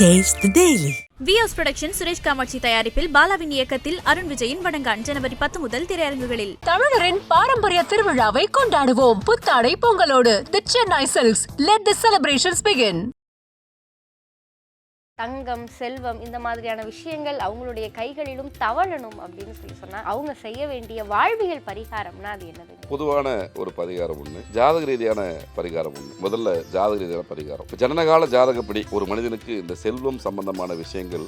Taste the Daily. வியோஸ் production Suresh Kamatchi தயாரிப்பில் பாலாவின் இயக்கத்தில் அருண் விஜயின் வடங்கான் ஜனவரி பத்து முதல் திரையரங்குகளில் தமிழரின் பாரம்பரிய திருவிழாவை கொண்டாடுவோம். புத்தாடை பொங்கலோடு. The Chennai Silks let the celebrations begin தங்கம் செல்வம் இந்த மாதிரியான விஷயங்கள் அவங்களுடைய கைகளிலும் தவழணும் அப்படின்னு சொல்லி சொன்னா அவங்க செய்ய வேண்டிய வாழ்வியல் பரிகாரம்னா அது என்னது? பொதுவான ஒரு பரிகாரம் ஒன்று ஜாதக ரீதியான பரிகாரம் ஒன்று முதல்ல ஜாதக ரீதியான பரிகாரம். ஜனனகால ஜாதகப்படி ஒரு மனிதனுக்கு இந்த செல்வம் சம்பந்தமான விஷயங்கள்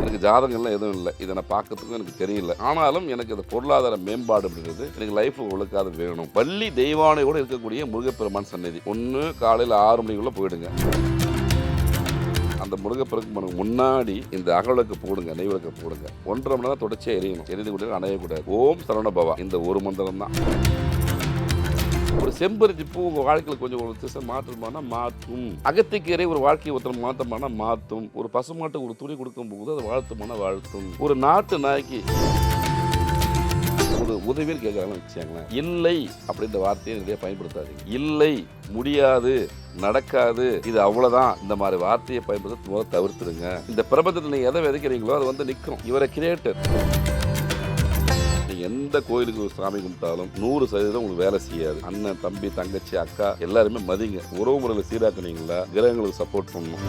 எனக்கு ஜாதகங்கள்லாம் எதுவும் இல்லை. இதை நான் பார்க்கறதுக்கும் எனக்கு தெரியல. ஆனாலும் எனக்கு இந்த பொருளாதார மேம்பாடு அப்படின்றது எனக்கு லைஃப் ஒழுக்காது வேணும். பள்ளி தெய்வானையோடு இருக்கக்கூடிய முருகப்பெருமான் சன்னதி ஒன்று காலையில் ஆறு மணிக்குள்ளே போயிடுங்க. அந்த முருகப்பெருக்கு முன்னாடி இந்த அகவிளக்கு போடுங்க நெய்விளக்கு போடுங்க. ஒன்றரை மணி நேரம் தொடர்ச்சியாக எரியணும். எரிந்து கொண்டு அணையக்கூடாது. ஓம் சரவண பவா இந்த ஒரு மந்திரம் தான். ஒரு செம்பருத்தி பூ உங்கள் வாழ்க்கையில் கொஞ்சம் ஒரு திசை மாற்றுமானா மாற்றும். அகத்திக்கீரை ஒரு வாழ்க்கையை ஒருத்தர் மாற்றமானா மாற்றும். ஒரு பசுமாட்டுக்கு ஒரு துணி கொடுக்கும் போது அது வாழ்த்துமானா வாழ்த்தும். ஒரு நாட்டு நாய்க்கு ஒரு உதவின்னு கேட்குறாங்கன்னு வச்சாங்களேன் இல்லை அப்படின்ற வார்த்தையை நிறைய பயன்படுத்தாதீங்க. இல்லை முடியாது. நடக்காது. இது அவ்வளோதான் இந்த மாதிரி வார்த்தையை பயன்படுத்த முதல் தவிர்த்துடுங்க. இந்த பிரபஞ்சத்தில் நீங்கள் எதை விதைக்கிறீங்களோ அது வந்து நிற்கும் இவரை கிரியேட்டர் எந்த கோயிலுக்கு சாமி கும்பிட்டாலும் நூறு சதவீதம் உங்களுக்கு வேலை செய்யாது. அண்ணன் தம்பி தங்கச்சி அக்கா எல்லாருமே மதிங்க. உறவு முறையில் சீராக்குனீங்களா? கிரகங்களுக்கு சப்போர்ட் பண்ணணும்.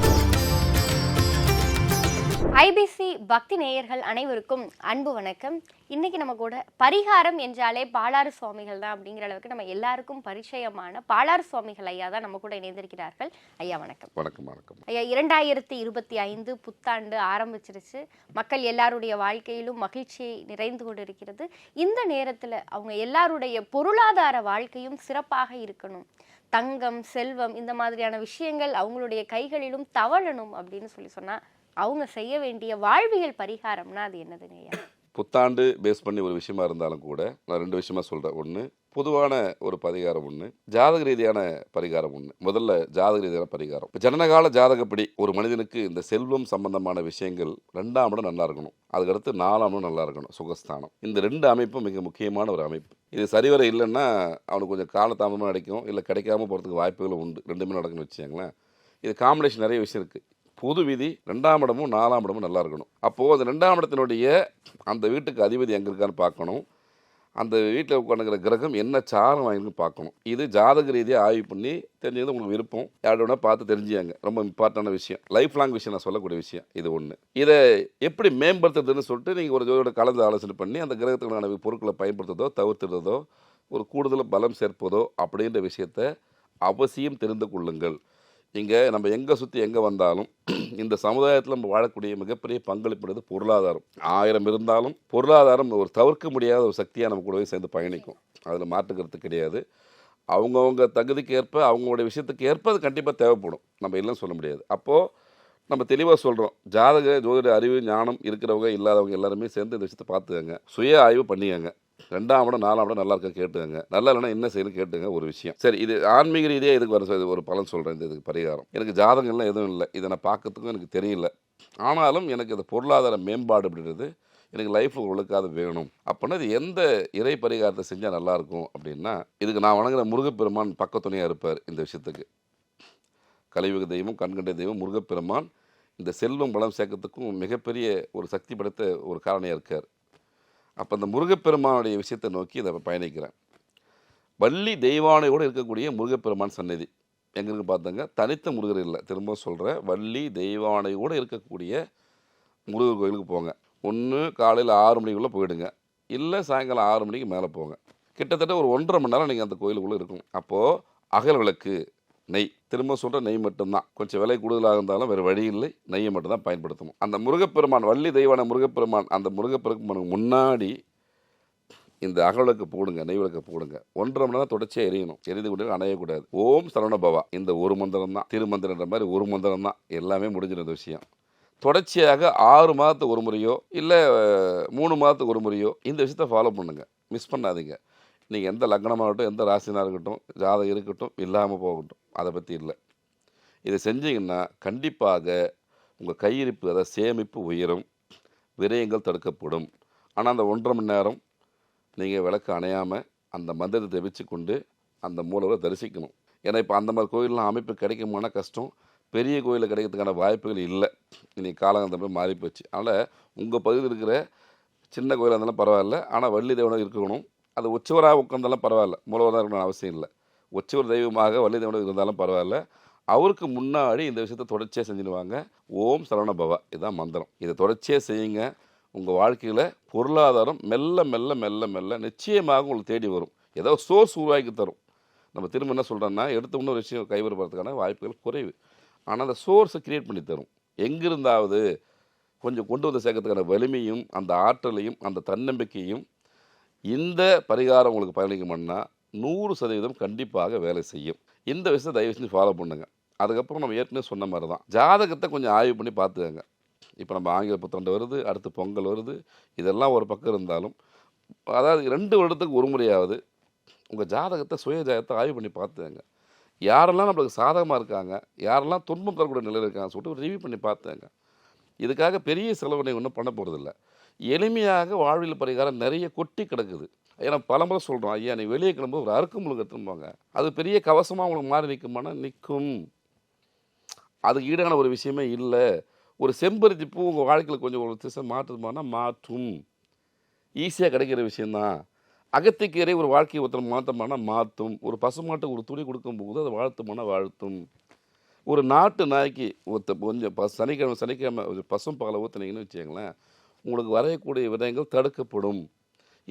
ஐபிசி பக்தி நேயர்கள் அனைவருக்கும் அன்பு வணக்கம். இன்னைக்கு நம்ம கூட பரிகாரம் என்றாலே பாலாறு சுவாமிகள் தான் அப்படிங்கிற அளவுக்கு நம்ம எல்லாருக்கும் பரிச்சயமான பாலாறு சுவாமிகள் ஐயா தான் நம்ம கூட இணைந்திருக்கிறார்கள். ஐயா வணக்கம். வணக்கம் வணக்கம். ஐயா இரண்டாயிரத்தி இருபத்தி ஐந்து புத்தாண்டு ஆரம்பிச்சிருச்சு. மக்கள் எல்லாருடைய வாழ்க்கையிலும் மகிழ்ச்சி நிறைந்து கொண்டிருக்கிறது. இந்த நேரத்தில் அவங்க எல்லாருடைய பொருளாதார வாழ்க்கையும் சிறப்பாக இருக்கணும். தங்கம் செல்வம் இந்த மாதிரியான விஷயங்கள் அவங்களுடைய கைகளிலும் தவழணும் அப்படின்னு சொல்லி சொன்னா அவங்க செய்ய வேண்டிய வாழ்வியல் பரிகாரம்னா அது என்னதுங்க ஐயா புத்தாண்டு பேஸ் பண்ணி ஒரு விஷயமா இருந்தாலும் கூட நான் ரெண்டு விஷயமா சொல்கிறேன் ஒன்று பொதுவான ஒரு பரிகாரம் ஒன்று ஜாதக ரீதியான பரிகாரம் ஒன்று முதல்ல ஜாதக ரீதியான பரிகாரம். இப்போ ஜனனகால ஜாதகப்படி ஒரு மனிதனுக்கு இந்த செல்வம் சம்பந்தமான விஷயங்கள் ரெண்டாம் இடம் நல்லா இருக்கணும். அதுக்கடுத்து நாலாம் இடம் நல்லா இருக்கணும் சுகஸ்தானம். இந்த ரெண்டு அமைப்பும் மிக முக்கியமான ஒரு அமைப்பு. இது சரிவர இல்லைன்னா அவனுக்கு கொஞ்சம் காலதாமதமாக கிடைக்கும். இல்லை கிடைக்காம போகிறதுக்கு வாய்ப்புகளும் உண்டு. ரெண்டுமே நடக்குன்னு வச்சுக்கோங்களேன். இது காம்பினேஷன் நிறைய விஷயம் இருக்குது பொது விதி ரெண்டாம் இடமும் நாலாம் இடமும் நல்லா இருக்கணும். அப்போது அந்த ரெண்டாம் இடத்தினுடைய அந்த வீட்டுக்கு அதிபதி எங்கே இருக்கான்னு பார்க்கணும். அந்த வீட்டில் உட்காந்துக்கிற கிரகம் என்ன சாரம் வாங்கின்னு பார்க்கணும். இது ஜாதக ரீதியாக ஆய்வு பண்ணி தெரிஞ்சது உங்களுக்கு விருப்பம். யாரோட பார்த்து தெரிஞ்சுங்க ரொம்ப இம்பார்ட்டண்டான விஷயம். லைஃப் லாங் விஷயம் நான் சொல்லக்கூடிய விஷயம். இது ஒன்று இதை எப்படி மேம்படுத்துறதுன்னு சொல்லிட்டு நீங்கள் ஒரு ஜோதியோட கலந்து ஆலோசனை பண்ணி அந்த கிரகத்துக்கான பொருட்களை பயன்படுத்துறதோ தவிர்த்துறதோ ஒரு கூடுதல் பலம் சேர்ப்பதோ அப்படின்ற விஷயத்த அவசியம் தெரிந்து கொள்ளுங்கள். இங்கே நம்ம எங்கே சுற்றி எங்கே வந்தாலும் இந்த சமுதாயத்தில் நம்ம வாழக்கூடிய மிகப்பெரிய பங்களிப்புறது பொருளாதாரம். ஆயிரம் இருந்தாலும் பொருளாதாரம் ஒரு தவிர்க்க முடியாத ஒரு சக்தியாக நம்ம கூடவே சேர்ந்து பயணிக்கும். அதில் மாற்றுக்கிறது கிடையாது. அவங்கவுங்க தகுதிக்கு ஏற்ப அவங்களுடைய விஷயத்துக்கு ஏற்ப அது கண்டிப்பாக தேவைப்படும். நம்ம இல்லைன்னு சொல்ல முடியாது. அப்போது நம்ம தெளிவாக சொல்கிறோம் ஜாதக ஜோதிட அறிவு ஞானம் இருக்கிறவங்க இல்லாதவங்க எல்லாருமே சேர்ந்து இந்த விஷயத்தை பார்த்துக்கங்க. சுய ஆய்வு பண்ணிக்கங்க. ரெண்டாம் இடம் நாலாம் இடம் நல்லா இருக்கா கேட்டுங்க நல்லா இல்லைன்னா என்ன செய்யணும் கேட்டுங்க ஒரு விஷயம். சரி இது ஆன்மீக ரீதியாக இதுக்கு வர இது ஒரு பலன் சொல்கிறேன் இந்த இதுக்கு பரிகாரம். எனக்கு ஜாதகங்கள்லாம் எதுவும் இல்லை. இதை நான் பார்க்கறதுக்கும் எனக்கு தெரியல. ஆனாலும் எனக்கு இந்த பொருளாதார மேம்பாடு அப்படின்றது எனக்கு லைஃப்பில் ஒழுக்காது வேணும். அப்படின்னா இது எந்த இறை பரிகாரத்தை செஞ்சால் நல்லாயிருக்கும் அப்படின்னா இதுக்கு நான் வணங்குற முருகப்பெருமான் பக்கத்துணையாக இருப்பார் இந்த விஷயத்துக்கு. கலியுக தெய்வம் கண்கண்ட தெய்வம் முருகப்பெருமான் இந்த செல்வம் பலம் சேர்க்கறதுக்கும் மிகப்பெரிய ஒரு சக்தி படைத்த ஒரு காரணியாக இருக்கார். அப்போ அந்த முருகப்பெருமானுடைய விஷயத்தை நோக்கி இதை பயணிக்கிறேன். வள்ளி தெய்வானையோடு இருக்கக்கூடிய முருகப்பெருமான் சன்னதி எங்களுக்கு பார்த்தங்க பார்த்தாங்க தனித்த முருகர் இல்லை. திரும்ப சொல்கிறேன் வள்ளி தெய்வானையோடு இருக்கக்கூடிய முருகர் கோயிலுக்கு போங்க. ஒன்று காலையில் ஆறு மணிக்குள்ளே போயிடுங்க. இல்லை சாயங்காலம் ஆறு மணிக்கு மேலே போங்க. கிட்டத்தட்ட ஒரு ஒன்றரை மணி நேரம் நீங்கள் அந்த கோயிலுக்குள்ளே இருக்கும் அப்போது அகல் விளக்கு நெய் திரும்ப சொல்கிற நெய் மட்டும்தான். கொஞ்சம் விலை கூடுதலாக இருந்தாலும் வேறு வழி இல்லை. நெய்யை மட்டும்தான் பயன்படுத்தணும். அந்த முருகப்பெருமான் வள்ளி தெய்வான முருகப்பெருமான் அந்த முருகப்பெருமானுக்கு முன்னாடி இந்த அகவிளக்கு போடுங்க நெய் விளக்கு போடுங்க. ஒன்றரை மணி நேரம் தொடர்ச்சியாக எரியணும். எரிந்து கொண்டு அணையக்கூடாது. ஓம் சரவணபவா. இந்த ஒரு மந்திரம் தான். திருமந்திரன்ற மாதிரி ஒரு மந்திரம் தான். எல்லாமே முடிஞ்சிருந்த விஷயம். தொடர்ச்சியாக ஆறு மாதத்துக்கு ஒரு முறையோ இல்லை மூணு மாதத்துக்கு ஒரு முறையோ இந்த விஷயத்தை ஃபாலோ பண்ணுங்க. மிஸ் பண்ணாதீங்க. நீங்கள் எந்த லக்னமாக இருக்கட்டும் எந்த ராசினாக இருக்கட்டும் ஜாதகம் இருக்கட்டும் இல்லாமல் போகட்டும். அதை பற்றி இல்லை. இதை செஞ்சீங்கன்னா கண்டிப்பாக உங்கள் கையிருப்பு அதாவது சேமிப்பு உயரும் விரயங்கள் தடுக்கப்படும். ஆனால் அந்த ஒன்றரை மணி நேரம் நீங்கள் விளக்கு அணையாமல் அந்த மந்திரத்தை வச்சு கொண்டு அந்த மூலவரை தரிசிக்கணும். ஏன்னா இப்போ அந்த மாதிரி கோயிலெலாம் அமைப்பு கிடைக்குமான கஷ்டம். பெரிய கோயிலில் கிடைக்கிறதுக்கான வாய்ப்புகள் இல்லை. இன்றைக்கி காலகட்டத்தில் மாறி போச்சு. அதனால் உங்கள் பகுதியில் இருக்கிற சின்ன கோயிலாக இருந்தாலும் பரவாயில்ல. ஆனால் வள்ளி தேவனம் இருக்கணும். அது உச்சவராக உட்காந்தாலும் பரவாயில்ல. மூலவராக இருக்கணும்னு அவசியம் இல்லை. உச்சவர் தெய்வமாக வள்ளி தெய்வம் இருந்தாலும் பரவாயில்ல. அவருக்கு முன்னாடி இந்த விஷயத்தை தொடர்ச்சியாக செஞ்சுடுவாங்க. ஓம் சரவண பவா. இதுதான் மந்திரம். இதை தொடர்ச்சியாக செய்யுங்க. உங்கள் வாழ்க்கையில் பொருளாதாரம் மெல்ல மெல்ல மெல்ல மெல்ல நிச்சயமாக உங்களுக்கு தேடி வரும். ஏதோ சோர்ஸ் உருவாக்கி தரும். நம்ம திரும்ப என்ன சொல்கிறோன்னா எடுத்த இன்னொரு விஷயம் கைவரப்படுறதுக்கான வாய்ப்புகள் குறைவு. ஆனால் அந்த சோர்ஸை கிரியேட் பண்ணி தரும். எங்கிருந்தாவது கொஞ்சம் கொண்டு வந்து சேர்க்கறதுக்கான வலிமையும் அந்த ஆற்றலையும் அந்த தன்னம்பிக்கையும் இந்த பரிகாரம் உங்களுக்கு பயணிக்கும்னா நூறு சதவீதம் கண்டிப்பாக வேலை செய்யும். இந்த விஷயத்தை தயவு செஞ்சு ஃபாலோ பண்ணுங்க. அதுக்கப்புறம் நம்ம ஏற்கனவே சொன்ன மாதிரி தான் ஜாதகத்தை கொஞ்சம் ஆய்வு பண்ணி பார்த்துக்கங்க. இப்போ நம்ம ஆங்கில புத்தாண்டு வருது அடுத்து பொங்கல் வருது இதெல்லாம் ஒரு பக்கம் இருந்தாலும் அதாவது ரெண்டு வருடத்துக்கு ஒரு முறையாவது உங்கள் ஜாதகத்தை சுய ஜாதகத்தை ஆய்வு பண்ணி பார்த்துக்கங்க. யாரெல்லாம் நம்மளுக்கு சாதகமாக இருக்காங்க யாரெல்லாம் துன்பம் தரக்கூடிய நிலையில் இருக்காங்க சொல்லிட்டு ரிவ்யூ பண்ணி பார்த்துங்க இதுக்காக பெரிய செலவினை ஒன்றும் பண்ண போகிறதில்ல எளிமையாக வாழ்வில் பரிகாரம் நிறைய கொட்டி கிடக்குது. ஏன்னா பலமுறை சொல்கிறோம் ஐயா நீ வெளியே கிளம்பு ஒரு அறுக்கு முழுக்க திரும்புவாங்க. அது பெரிய கவசமாக உங்களுக்கு மாறி நிற்குமானா நிற்கும். அதுக்கு ஈடான ஒரு விஷயமே இல்லை. ஒரு செம்பருத்தி பூ உங்கள் வாழ்க்கையில் கொஞ்சம் ஒரு திசை மாற்றுமானா மாற்றும். ஈஸியாக கிடைக்கிற விஷயந்தான் அகத்திக்கீரை ஒரு வாழ்க்கையை ஒருத்தர் மாற்றமானா மாற்றும். ஒரு பசுமாட்டுக்கு ஒரு துணி கொடுக்கும்போது அது வாழ்த்துமானா வாழ்த்தும். ஒரு நாட்டு நாய்க்கு ஒருத்த கொஞ்சம் ப சனிக்கிழமை சனிக்கிழமை ஒரு பசும் பாலை ஊற்றுனீங்கன்னு வச்சுக்கோங்களேன் உங்களுக்கு வரையக்கூடிய விடயங்கள் தடுக்கப்படும்.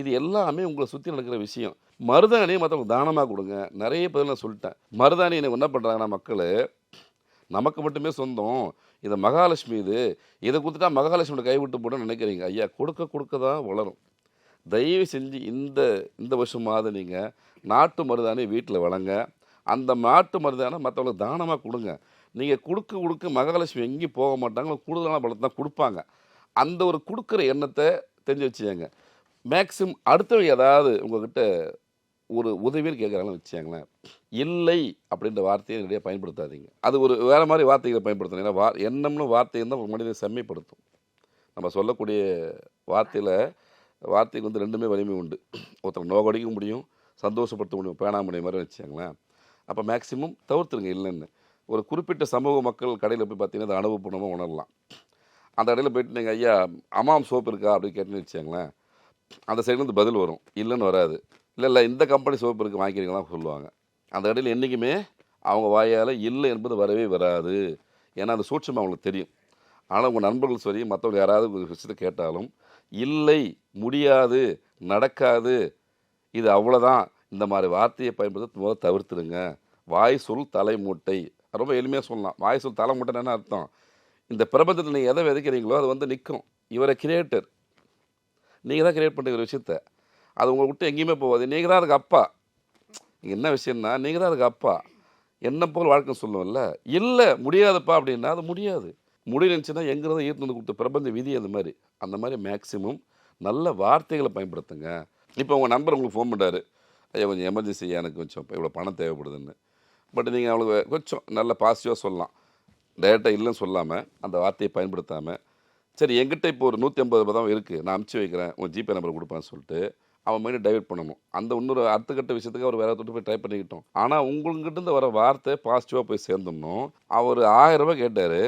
இது எல்லாமே உங்களை சுற்றி நடக்கிற விஷயம். மருதாணியை மற்றவங்க தானமாக கொடுங்க. நிறைய பேர் நான் சொல்லிட்டேன். மருதாணி எனக்கு என்ன பண்ணுறாங்கன்னா மக்கள் நமக்கு மட்டுமே சொந்தம். இதை மகாலட்சுமி இது இதை கொடுத்துட்டா மகாலட்சுமியோட கைவிட்டு போடணும்னு நினைக்கிறீங்க. ஐயா கொடுக்க கொடுக்க தான் வளரும். தயவு செஞ்சு இந்த இந்த வருஷமாவது நீங்கள் நாட்டு மருதாணி வீட்டில் வளங்க. அந்த நாட்டு மருதானை மற்றவங்களுக்கு தானமாக கொடுங்க. நீங்கள் கொடுக்க கொடுக்க மகாலட்சுமி எங்கேயும் போக மாட்டாங்க. கூடுதலான பலத்தை தான் கொடுப்பாங்க. அந்த ஒரு கொடுக்குற எண்ணத்தை தெரிஞ்சு வச்சுக்கோங்க. மேக்ஸிமம் அடுத்தவங்க ஏதாவது உங்ககிட்ட ஒரு உதவின்னு கேட்குறாங்கன்னு வச்சாங்களேன் இல்லை அப்படின்ற வார்த்தையை நிறைய பயன்படுத்தாதீங்க. அது ஒரு வேறு மாதிரி வார்த்தைகளை பயன்படுத்தணும். ஏன்னா வா எண்ணம்னு வார்த்தை தான் ஒரு மனிதனை செம்மைப்படுத்தும். நம்ம சொல்லக்கூடிய வார்த்தையில் வார்த்தைக்கு வந்து ரெண்டுமே வலிமை உண்டு. ஒருத்தர் நோகடிக்க முடியும் சந்தோஷப்படுத்த முடியும் பேணா முடியும் மாதிரி வச்சாங்களேன் அப்போ மேக்ஸிமம் தவிர்த்துருங்க இல்லைன்னு. ஒரு குறிப்பிட்ட சமூக மக்கள் கடையில் போய் பார்த்தீங்கன்னா அதை அனுபவப்பூர்வமாக உணரலாம். அந்த கடையில் போயிட்டு நீங்கள் ஐயா அமாம் சோப்பு இருக்கா? அப்படின்னு கேட்டுன்னு வச்சாங்களேன் அந்த சைட்லேருந்து பதில் வரும். இல்லைன்னு வராது. இல்லை இல்லை இந்த கம்பெனி சோப்பு இருக்குது வாங்கிக்கிறீங்களாம் சொல்லுவாங்க. அந்த கடையில் என்றைக்குமே அவங்க வாயால் இல்லை என்பது வரவே வராது. ஏன்னா அந்த சூட்சமாக அவங்களுக்கு தெரியும். ஆனால் உங்கள் நண்பர்கள் சரி மற்றவங்க யாராவது ஒரு விஷயத்தை கேட்டாலும் இல்லை முடியாது நடக்காது இது அவ்வளோதான் இந்த மாதிரி வார்த்தையை பயன்படுத்த முதல் தவிர்த்துடுங்க. வாய் சொல் தலைமூட்டை. ரொம்ப எளிமையாக சொல்லலாம். வாய் சொல் தலைமூட்டைன்னு என்ன அர்த்தம்? இந்த பிரபஞ்சத்தில் நீங்கள் எதை விதைக்கிறீங்களோ அது வந்து நிற்கும். இவரை கிரியேட்டர் நீங்கள் தான் கிரியேட் பண்ணுற விஷயத்த. அது உங்களை விட்டு எங்கேயுமே போகாது. நீங்கள் தான் அதுக்கு அப்பா. என்ன விஷயம்னா நீங்கள் தான் அதுக்கு அப்பா. என்ன போல் வாழ்க்கை சொல்லுவோம்ல? இல்லை முடியாதுப்பா அப்படின்னா அது முடியாது. முடியலச்சுன்னா எங்கிறத ஈர்த்து வந்து கொடுத்த பிரபஞ்ச விதி அந்த மாதிரி. அந்த மாதிரி மேக்ஸிமம் நல்ல வார்த்தைகளை பயன்படுத்துங்க. இப்போ உங்கள் நண்பர் உங்களுக்கு ஃபோன் பண்ணுறாரு ஐயா கொஞ்சம் எமர்ஜென்சி எனக்கு கொஞ்சம் இப்போ இவ்வளோ பணம் தேவைப்படுதுன்னு. பட் நீங்கள் அவளுக்கு கொஞ்சம் நல்ல பாசிட்டிவாக சொல்லலாம். டேரெக்டாக இல்லைன்னு சொல்லாமல் அந்த வார்த்தையை பயன்படுத்தாமல் சரி என்கிட்ட இப்போ ஒரு நூற்றி ஐம்பது ரூபாய் தான் இருக்குது நான் அமுச்சு வைக்கிறேன். உன் ஜிபே நம்பர் கொடுப்பான்னு சொல்லிட்டு அவன் மைண்டை டைவர்ட் பண்ணணும். அந்த இன்னொரு அடுத்த கட்ட விஷயத்துக்கு அவர் வேற தொட்டு போய் ட்ரை பண்ணிக்கிட்டோம். ஆனால் உங்கள்கிட்ட இருந்து வர வார்த்தை பாசிட்டிவாக போய் சேர்ந்துடணும். அவர் ஆயிரம் ரூபாய் கேட்டார்.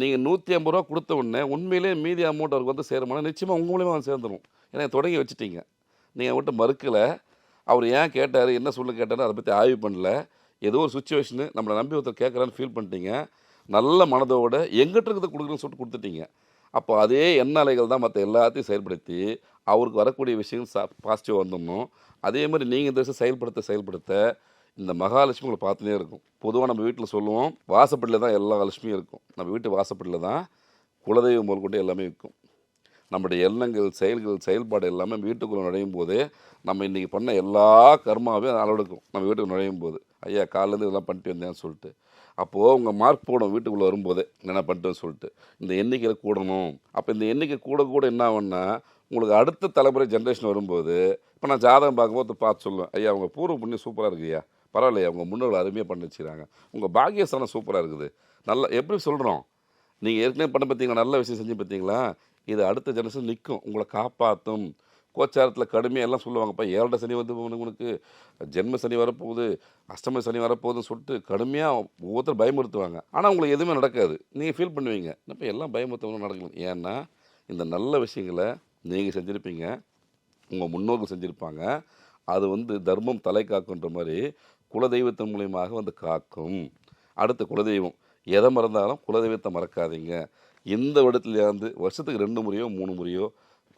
நீங்கள் நூற்றி ஐம்பது ரூபா கொடுத்த உடனே உண்மையிலே மீதி அமௌண்ட் அவருக்கு வந்து சேருமானா நிச்சயமாக உங்க மூலியமாக அவன் சேர்ந்துடும் ஏன்னா தொடங்கி வச்சுட்டீங்க. நீங்கள் அவர்கிட்ட மறுக்கலை. அவர் ஏன் கேட்டார் என்ன சொல்ல கேட்டார் அதை பற்றி ஆய்வு பண்ணல. ஏதோ ஒரு சுச்சுவேஷனு நம்மளை நம்பி ஒருத்தர் கேட்குறான்னு ஃபீல் பண்ணிட்டீங்க. நல்ல மனதோட எங்கிட்ட இருக்கிறத கொடுக்குறேன்னு சொல்லிட்டு கொடுத்துட்டீங்க. அப்போ அதே எண்ண அலைகள் தான் மற்ற எல்லாத்தையும் செயல்படுத்தி அவருக்கு வரக்கூடிய விஷயம் சா பாசிட்டிவாக வந்துடணும். அதே மாதிரி நீங்கள் இந்த விஷயம் செயல்படுத்த செயல்படுத்த இந்த மகாலட்சுமி உங்களை பார்த்துனே இருக்கும். பொதுவாக நம்ம வீட்டில் சொல்லுவோம் வாசப்படியில் தான் எல்லா லட்சுமியும் இருக்கும். நம்ம வீட்டு வாசப்படியில் தான் குலதெய்வம் முதல் கொண்டு எல்லாமே இருக்கும். நம்முடைய எண்ணங்கள் செயல்கள் செயல்பாடு எல்லாமே வீட்டுக்குள்ளே நுழையும் போது நம்ம இன்றைக்கி பண்ண எல்லா கர்மாவையும் அளவெடுக்கும் நம்ம வீட்டுக்கு நுழையும் போது ஐயா காலேருந்து இதெல்லாம் பண்ணிட்டு வந்தேன்னு சொல்லிட்டு. அப்போது உங்கள் மார்க் போடும் வீட்டுக்குள்ளே வரும்போதே என்ன பண்ணிட்டேன்னு சொல்லிட்டு. இந்த எண்ணிக்கையில் கூடணும். அப்போ இந்த எண்ணிக்கை கூட கூட என்ன ஆகும்னா உங்களுக்கு அடுத்த தலைமுறை ஜென்ரேஷன் வரும்போது இப்போ நான் ஜாதகம் பார்க்கும்போது பார்த்து சொல்லுவேன் ஐயா உங்கள் பூர்வ புண்ணியம் சூப்பராக இருக்குய்யா பரவாயில்லையா உங்கள் முன்னோர்கள் அருமையாக பண்ணி வச்சுக்கிறாங்க உங்கள் பாக்கியஸ்தானம் சூப்பராக இருக்குது. நல்லா எப்படி சொல்கிறோம் நீங்கள் ஏற்கனவே பண்ண பார்த்தீங்களா நல்ல விஷயம் செஞ்சு பார்த்தீங்களா இது அடுத்த ஜெனரேஷன் நிற்கும் உங்களை காப்பாற்றும் கோச்சாரத்தில் கடுமையாக எல்லாம் சொல்லுவாங்கப்பா ஏழரை சனி வந்து உனக்கு ஜென்ம சனி வரப்போகுது அஷ்டம சனி வரப்போகுதுன்னு சொல்லிட்டு கடுமையாக ஒவ்வொருத்தரும் பயமுறுத்துவாங்க. ஆனால் உங்களுக்கு எதுவுமே நடக்காது. நீங்கள் ஃபீல் பண்ணுவீங்க. இப்போ எல்லாம் பயமுறுத்தவங்களும் நடக்கணும் ஏன்னா இந்த நல்ல விஷயங்களை நீங்கள் செஞ்சுருப்பீங்க. உங்கள் முன்னோர்கள் செஞ்சுருப்பாங்க. அது வந்து தர்மம் தலை காக்குன்ற மாதிரி குலதெய்வத்தின் மூலியமாக வந்து காக்கும். அடுத்த குலதெய்வம். எதை மறந்தாலும் குலதெய்வத்தை மறக்காதீங்க. இந்த இடத்துலேருந்து வருஷத்துக்கு ரெண்டு முறையோ மூணு முறையோ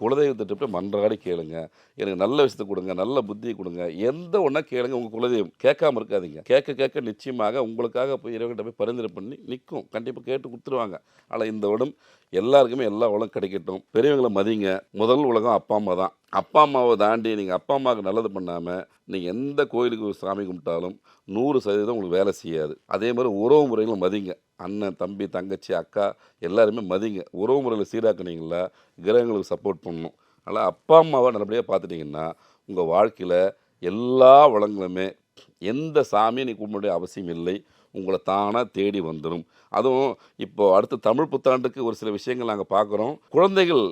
குலதெய்வத்திட்ட போய் மன்றாடி கேளுங்க. எனக்கு நல்ல விஷயத்தை கொடுங்க நல்ல புத்தியை கொடுங்க. எந்த ஒன்றா கேளுங்க உங்கள் குலதெய்வம். கேட்காம இருக்காதீங்க. கேட்க கேட்க நிச்சயமாக உங்களுக்காக போய் இறைவன்கிட்ட போய் பரிந்துரை பண்ணி நிற்கும் கண்டிப்பாக கேட்டு கொடுத்துருவாங்க. ஆனால் இந்த உடம் எல்லாருக்குமே எல்லா உலகம் கிடைக்கட்டும். பெரியவங்களை மதிங்க. முதல் உலகம் அப்பா அம்மா தான். அப்பா அம்மாவை தாண்டி நீங்கள் அப்பா அம்மாவுக்கு நல்லது பண்ணாமல் நீங்கள் எந்த கோயிலுக்கு சாமி கும்பிட்டாலும் நூறு சதவீதம் உங்களுக்கு வேலை செய்யாது. அதே மாதிரி உறவு முறைகளை மதிங்க. அண்ணன் தம்பி தங்கச்சி அக்கா எல்லாருமே மதிங்க. உறவு முறையில் சீராக்குனீங்களா கிரகங்களுக்கு சப்போர்ட் பண்ணணும். அதனால் அப்பா அம்மாவை நல்லபடியாக பார்த்துட்டிங்கன்னா உங்கள் வாழ்க்கையில் எல்லா வளங்களுமே எந்த சாமியும் நீ கும்பிட அவசியம் இல்லை உங்களை தானாக தேடி வந்துடும் அதுவும் இப்போ அடுத்த தமிழ் புத்தாண்டுக்கு ஒரு சில விஷயங்கள் நாங்கள் பார்க்குறோம். குழந்தைகள்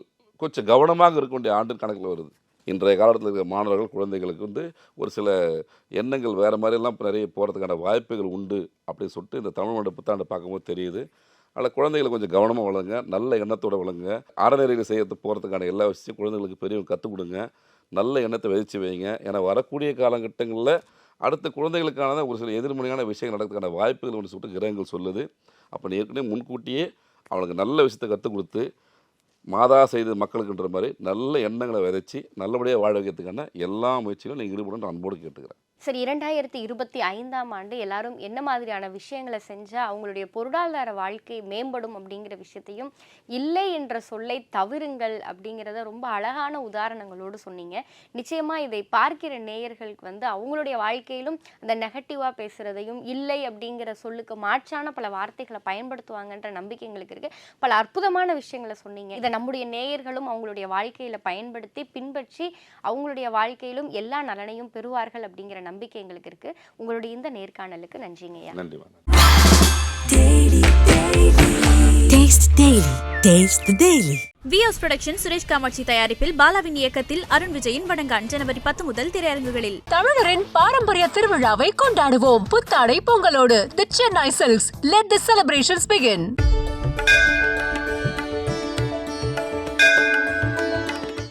கொஞ்சம் கவனமாக இருக்க வேண்டிய ஆண்டு கணக்கில் வருது. இன்றைய காலத்தில் இருக்கிற மாணவர்கள் குழந்தைகளுக்கு வந்து ஒரு சில எண்ணங்கள் வேறு மாதிரிலாம் இப்போ நிறைய போகிறதுக்கான வாய்ப்புகள் உண்டு அப்படின்னு சொல்லிட்டு இந்த தமிழ் மண்ட புத்தாண்டு பார்க்கும்போது தெரியுது. அதில் குழந்தைகளை கொஞ்சம் கவனமாக வளருங்க நல்ல எண்ணத்தோட வளருங்க. அறநெறிகள் செய்யறது போகிறதுக்கான எல்லா விஷயத்தையும் குழந்தைகளுக்கு பெரியவங்க கற்றுக் கொடுங்க. நல்ல எண்ணத்தை விதைச்சு வைங்க. ஏன்னா வரக்கூடிய காலகட்டங்களில் அடுத்த குழந்தைகளுக்கான ஒரு சில எதிர்மறையான விஷயங்கள் நடக்கிறதுக்கான வாய்ப்புகள் ஒன்று சொல்லிட்டு கிரகங்கள் சொல்லுது. அப்போ ஏற்கனவே முன்கூட்டியே அவனுக்கு நல்ல விஷயத்தை கற்றுக் கொடுத்து மாதா செய்து மக்களுக்குன்ற மாதிரி நல்ல எண்ணங்களை விதைச்சி நல்லபடியாக வாழ வைக்கிறதுக்கான எல்லா முயற்சிகளும் நீங்கள் ஈடுபடும் அன்போடு கேட்டுக்கிறேன். சரி இரண்டாயிரத்தி இருபத்தி ஐந்தாம் ஆண்டு எல்லாரும் என்ன மாதிரியான விஷயங்களை செஞ்சால் அவங்களுடைய பொருளாதார வாழ்க்கை மேம்படும் அப்படிங்கிற விஷயத்தையும் இல்லை என்ற சொல்லை தவிருங்கள் அப்படிங்கிறத ரொம்ப அழகான உதாரணங்களோடு சொன்னீங்க. நிச்சயமாக இதை பார்க்கிற நேயர்களுக்கு வந்து அவங்களுடைய வாழ்க்கையிலும் அந்த நெகட்டிவாக பேசுகிறதையும் இல்லை அப்படிங்கிற சொல்லுக்கு மாற்றான பல வார்த்தைகளை பயன்படுத்துவாங்கன்ற நம்பிக்கை எங்களுக்கு இருக்குது பல அற்புதமான விஷயங்களை சொன்னீங்க. இதை நம்முடைய நேயர்களும் அவங்களுடைய வாழ்க்கையில் பயன்படுத்தி பின்பற்றி அவங்களுடைய வாழ்க்கையிலும் எல்லா நலனையும் பெறுவார்கள் அப்படிங்கிற நம்பிக்கை எங்களுக்கு இருக்கு. உங்களுடைய இந்த நேர்காணலுக்கு நன்றிங்கய்யா நன்றி. வியோஸ் புரொடக்ஷன் சுரேஷ் காமாட்சி தயாரிப்பில் பாலாவின் இயக்கத்தில் அருண் விஜயின் வடங்கான் ஜனவரி பத்து முதல் திரையரங்குகளில். தமிழரின் பாரம்பரிய திருவிழாவை கொண்டாடுவோம். புத்தாடை பொங்கலோடு the Chennai Silks let the celebrations begin